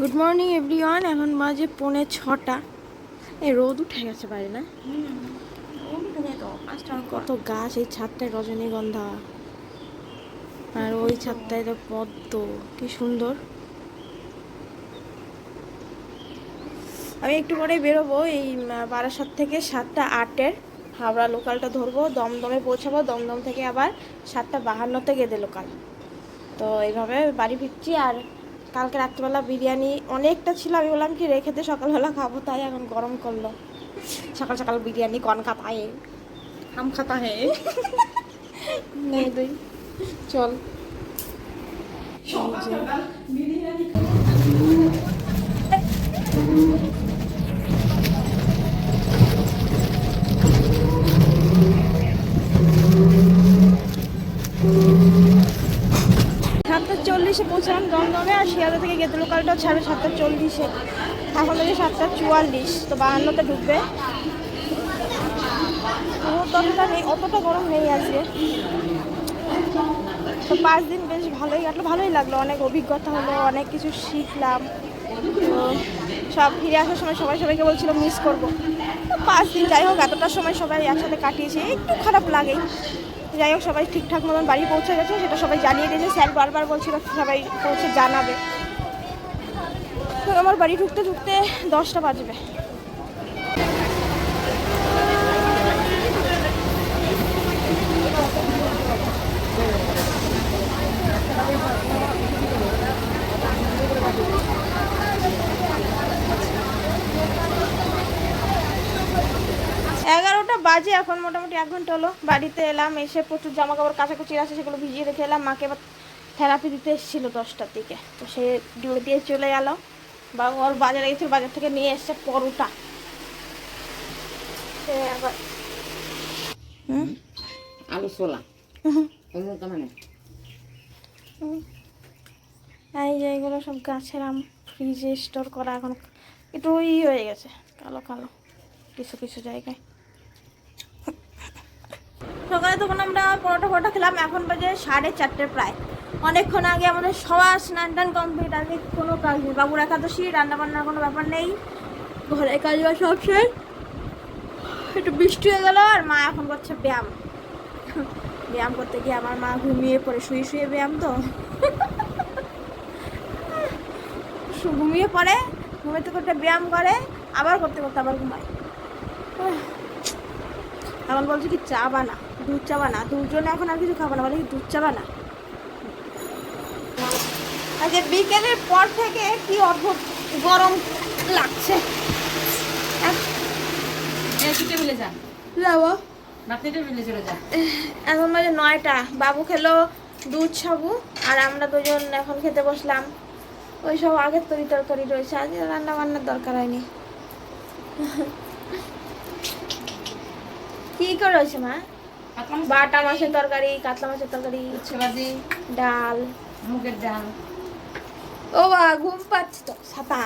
Good morning everyone এখন বাজে পৌনে ছটা। এই রোদ উঠে গেছে বাইরে, না? কত গাছ, এই ছাদটায় রজনীগন্ধা। আর ওই ছাদটায় তো পদ্ম, কি সুন্দর। আমি একটু পরে বেরোবো, এই বারাসাত থেকে সাতটা আটের হাওড়া লোকালটা ধরবো, দমদমে পৌঁছাবো, দমদম থেকে আবার সাতটা বাহান্নতে গেদে লোকাল। তো এইভাবে বাড়ি ফিরছি আর কালকে রাত্রিবেলা বিরিয়ানি অনেকটা ছিল, আমি বললাম কি, রেখে দিয়ে সকালবেলা খাব। তাই এখন গরম করল। সকাল সকাল বিরিয়ানি কন খাতা হে হাম খাতা হে নেই দুই চল সাতটা চল্লিশে পৌঁছালাম দমদমে আর শিয়ালদা থেকে গেতে লোকালটা ছাড়ে সাতটা চল্লিশে। এখন থেকে সাতটা চুয়াল্লিশ, তো বাহান্নতে ঢুকবে। অতটা নেই, অতটা গরম নেই আজকে। তো পাঁচ দিন বেশ ভালোই কাটলো, ভালোই লাগল। অনেক অভিজ্ঞতা হলো, অনেক কিছু শিখলাম। তো সব ফিরে আসার সময় সবাই সবাইকে বলছিল মিস করব। পাঁচ দিন যাই হোক, এতটা সময় সবাই একসাথে কাটিয়েছি, একটু খারাপ লাগেই যাই হোক, সবাই ঠিকঠাক মতন বাড়ি পৌঁছে গেছে, সেটা সবাই জানিয়ে দিয়েছে। স্যার বারবার বলছিল সবাই পৌঁছে জানাবে। আমার বাড়ি ঢুকতে ঢুকতে দশটা বাজবে। বাজে এখন মোটামুটি এক ঘণ্টা হলো বাড়িতে এলাম এসে প্রচুর জামা কাপড় কাচাকুচি আছে সেগুলো ভিজিয়ে রেখে এলাম। মাকে এবার থেরাপি দিতে এসেছিল দশটার দিকে। তো সে ডিউটি দিয়ে চলে গেল বা ওর বাজারে গেছিল বাজার থেকে নিয়ে এসছে পরোটা। সে আবার হুম? আলু ছোলা। মানে। এই যে এগুলো সব গাছের আম ফ্রিজে স্টোর করা এখন একটু ই হয়ে গেছে কালো কালো কিছু কিছু জায়গায়। সকালে তখন আমরা পরোটা ফরোটা খেলাম, এখন বাজে সাড়ে চারটে প্রায়। অনেকক্ষণ আগে আমাদের সবার স্নান টান কমপ্লিট আগে কোনো কাজ নেই। বাবুর একাদশী রান্না বান্নার কোনো ব্যাপার নেই। ঘরে কাজ বাজ সব শেষ। একটু বৃষ্টি হয়ে গেল, আর মা এখন করছে ব্যায়াম। ব্যায়াম করতে গিয়ে আমার মা ঘুমিয়ে পড়ে, শুয়ে শুয়ে ব্যায়াম তো। ঘুমিয়ে পড়ে, ঘুমিয়ে করতে ব্যায়াম করে, আবার করতে করতে আবার ঘুমায়। এখন বলছে কি চা বানা দুধ চা বানা? দুজনে এখন আর কিছু খাব না বলে কি দুধ চা বানা? আজকে বিকেলের পর থেকে কি অদ্ভুত গরম লাগছে। যা। যাব এখন বাজে নয়টা। বাবু খেলো দুধ সাবু আর আমরা দুজন এখন খেতে বসলাম। ওই সব আগের তরি তরকারি রয়েছে আজ রান্না বান্নার দরকার হয়নি। কি করে হয়েছে মা? বাটা মাছের তরকারি কাতলা মাছের তরকারি উচ্ছে ভাজি ডাল। মুগের ডাল। ও বা ঘুম পাচ্ছি তো ছাতা